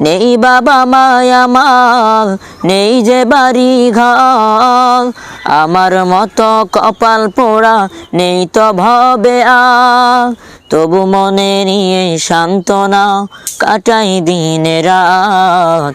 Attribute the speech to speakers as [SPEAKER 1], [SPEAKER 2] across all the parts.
[SPEAKER 1] নেই বাবা মায়ামাল নেই যে বাড়ি ঘর। আমার মতো কপাল পোড়া নেই তো ভবে আর। তবু মনে নিয়ে সান্ত্বনা কাটাই দিন রাত।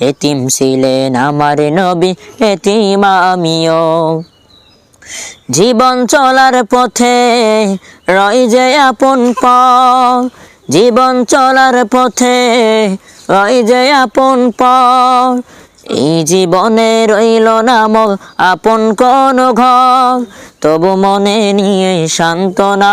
[SPEAKER 1] এতিম ছিলেন আমার নবী, এতিম আমিও। জীবন চলার পথে রয় যে আপন পথ, জীবন চলার পথে রয় যে আপন পথ। এই জীবনে রইল নামল আপন কোন ঘর, তবু মনে নিয়ে সান্ত্বনা